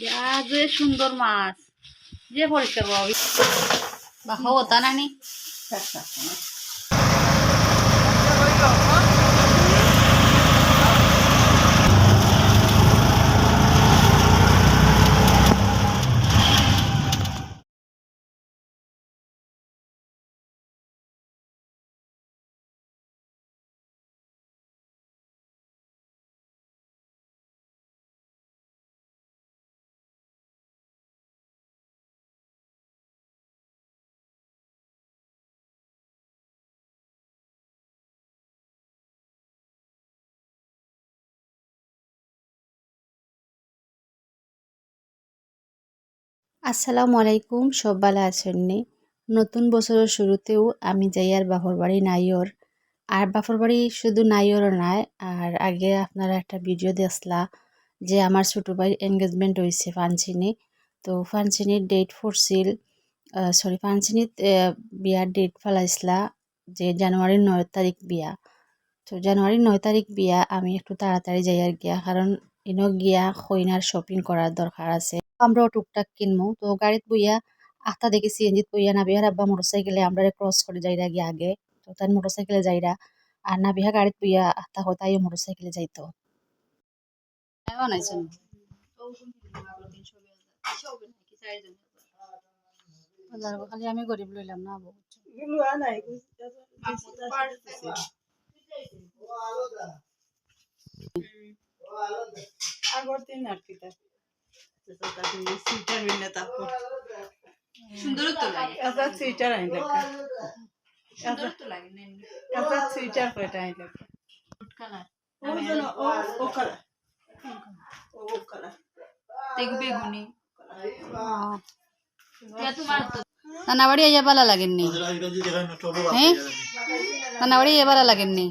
যা সুন্দর মাছ। যে পরিষ্কার পাবি বা তা নানি। আসসালামু আলাইকুম আছেন নি? নতুন বছরের শুরুতেও আমি যাই আর বাপর বাড়ি নাইয়র। আর বাপর বাড়ি শুধু নাইয়রও নাই আর আগে আপনারা একটা ভিডিও দেখলা যে আমার ছোটো ভাইয়ের এনগেজমেন্ট হয়েছে ফানচিনি। তো ফানচিনির ডেট ফোরছিল সরি ফানচিনিত বিয়ার ডেট ফেলাইছিলা যে জানুয়ারির নয় তারিখ বিয়া। তো জানুয়ারির নয় তারিখ বিয়া আমি একটু তাড়াতাড়ি যাই আর গিয়া, কারণ ইনো গিয়া খইনার শপিং করার দরকার আছে। আমরাও টুকটাক কিনবো তো গাড়িত বইয়া আখতা দেখি সিএনজিত বইয়া নাবিহার আব্বা মোটরসাইকেলে আমরা ক্রস করে যাইরা গিয়া আগে। তো তাই মোটরসাইকেলে যাইরা। আর নাবিহা গাড়িত বইয়া আখতা হয় তাইও মোটরসাইকেলে যাইতো। বানাইছেন খালি আমি গরিব লইলাম না। আবু আগর দিন আর কি সুইটার বিনে তারপর সুন্দর তো লাগে। একটা সুইটার আইন লাগবে সুন্দর তো লাগে নেন। সুইটার কয়টা আইন লাগবে কালার ও ও ও কালার ও কালার তেগু বেগুনি তোমার তো নানাবাড়ি আইয়া লাগেননি। হ্যাঁ? নানাবাড়ি আইয়া লাগেননি।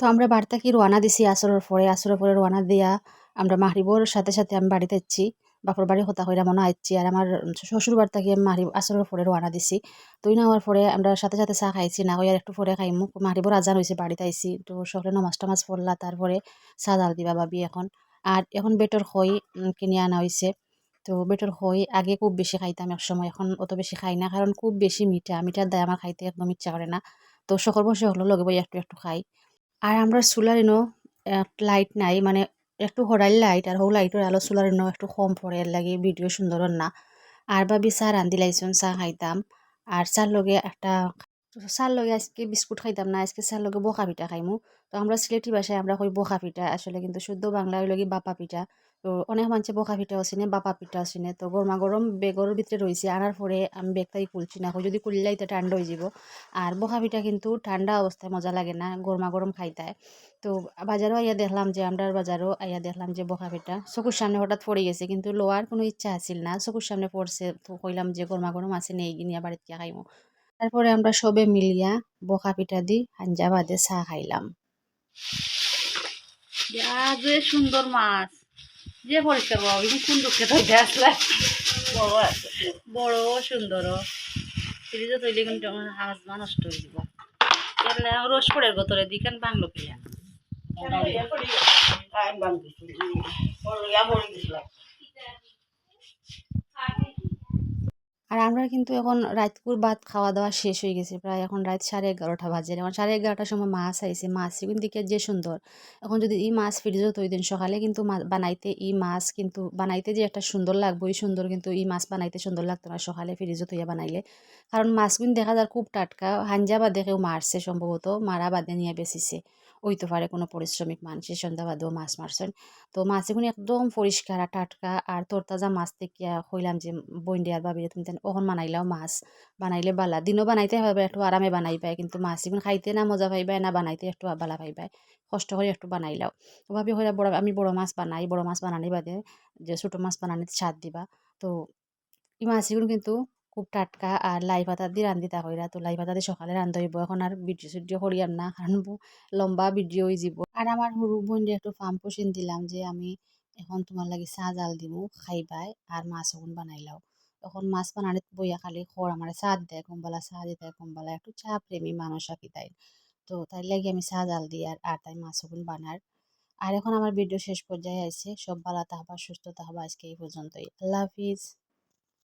তো আমরা বাড়িতে কি রোয়ানা দিছি আসরের পরে। আসরের পরে রোয়ানা দিয়া আমরা মাহরিবর সাথে সাথে আমি বাড়িতে এসছি বাপর বাড়ি হতা কইরা মনে আইছি আর আমার শ্বশুর বাড়ি থেকে মাহরি আসরের পরে রোয়ানা দিছি। তুই না হওয়ার পরে আমরা সাথে সাথে চা খাইছি, না হইয়ার একটু পরে খাইমু। মাহরিবর আজান হয়েছে বাড়িতে আইছি। তো সকলে নমাজ টামাজ পড়লা, তারপরে চা ডাল দিবা ভাবি এখন। আর এখন বেটর খই কিনে আনা হয়েছে তো বেটর খই আগে খুব বেশি খাইতাম এক সময় এখন অত বেশি খাই না, কারণ খুব বেশি মিঠা। মিঠার দায় আমার খাইতে একদম ইচ্ছা করে না। তো সকল বসে হলো, লগে বই একটু একটু খাই। আর আমরা সোলার এনেও লাইট নাই মানে একটু হরাইল লাইট আর হো লাইটের আলো সোলার এনেও একটু কম পড়ে লাগে ভিডিও সুন্দর না আর ভাবি চা রান্ধি লাইছুন চা খাইতাম আর চার লগে একটা চার লগে আজকে বিস্কুট খাইতাম না, আজকে চার লগে বকা পিঠা খাইমু তো আমরা সিলেটি ভাষায় আমরা কই বকা পিঠা, আসলে কিন্তু শুদ্ধ বাংলা লগে বাপা পিঠা। তো অনেক মানুষে বকা পিঠাও চিনে বাপা পিঠাও চিনে তো গরমা গরম বেগর ভিতরে রয়েছে, আনার পরে আমি বেগটাই খুলছি না। যদি খুললেই তো ঠান্ডা হয়ে যাব। আর বকা পিঠা কিন্তু ঠান্ডা অবস্থায় মজা লাগে না, গরমা গরম খাইতায় তো বাজারও আইয়া দেখলাম যে, আমরার বাজারও আইয়া দেখলাম যে, বকা পিঠা চকুর সামনে হঠাৎ পড়ে গেছে। কিন্তু লোয়ার কোনো ইচ্ছা আছিল না, চকুর সামনে পড়ছে। তো কইলাম যে, গরমা গরম আছে নেই গিনিয়া বাড়িতে খাইমু। তারপরে আমরা সবে মিলিয়া বকা পিঠা দি হাঞ্জা বাদে চা খাইলাম। যে সুন্দর মাছ। যে পরিষ্কার বাবা সুন্দর খেতে আসলে বড় বড় সুন্দর ফ্রিজে তৈরি কিন্তু আমার হাঁস মানুষ হয়ে যাব। তাহলে রস পড়ে দিখান বাংলো প্রিয়া আইন বান্ধি বড় ইয়া পড়ে গেছিল আর আমরা কিন্তু এখন রাতকুর ভাত খাওয়া দাওয়া শেষ হয়ে গেছে। প্রায় এখন রাত সাড়ে এগারোটা বাজে। এখন সাড়ে এগারোটার সময় মাছ আইছে। মাছ কিন্তু দিকে যে সুন্দর। এখন যদি এই মাছ ফ্রিজও তৈ দিন সকালে কিন্তু বানাইতে এই মাছ কিন্তু বানাইতে যে একটা সুন্দর লাগবে, ওই সুন্দর কিন্তু এই মাছ বানাইতে সুন্দর লাগতো না সকালে ফ্রিজও তৈয়া বানাইলে। কারণ মাছ কিন্তু দেখা যায় খুব টাটকা। হাঞ্জা বাদে কেউ মারছে সম্ভবত। মারা বাদে নিয়ে বেচিছে। ওইতে পারে কোনো পরিশ্রমিক মানুষের সন্ধ্যা বাদেও মাছ মারছেন। তো মাছ এগুলো একদম পরিষ্কার আর টাটকা। আর তরতাজা মাছ থেকে কইলাম যে বইন্ডে আর ভাবি তুমি ওখন বানাইলাও মাছ। বানাইলে বালা। দিনও বানাইতে হবে একটু আরামে বানাই পায় কিন্তু মাছ এগুলো খাইতে না মজা পাইবাই, না বানাইতে একটু বালা পাইবাই। কষ্ট করে একটু বানাইলাও। তো ভাবি হইলা বড় আমি বড় মাছ বানাই, বড় মাছ বানানি বাদে যে ছোটো মাছ বানানিতে স্বাদ দিবা। তো এই মাছগুলো কিন্তু খুব টাটকা আর লাই পাতা দিয়ে রান্ধিতা কইরা তো লাই পাতা দিয়ে সকালে রান্ধা হইব। এখন আর ভিডিও সিডিও করিয়াম না কারণ লম্বা ভিডিও হয়ে যাব। আর আমার সরু বোন একটু ফার্ম পোষণ দিলাম যে আমি এখন তোমার লাগি চা জাল দিমু, খাইবাই আর মাছ এখন বানাইলাও। এখন মাছ বানালে বইয়া খালি খড় আমার চাঁদ দেয় কমবালা চা দিতে কমবালা একটু চা প্রেমী মানুষ আর কি তাই। তো তাই লাগে আমি চা জাল দিই আর আর তাই মাছ ওগুলো বানার। আর এখন আমার ভিডিও শেষ পর্যায়ে আছে সব ভালো তাহবা সুস্থ তাহবা আজকে এই পর্যন্তই। আল্লাহ হাফিজ।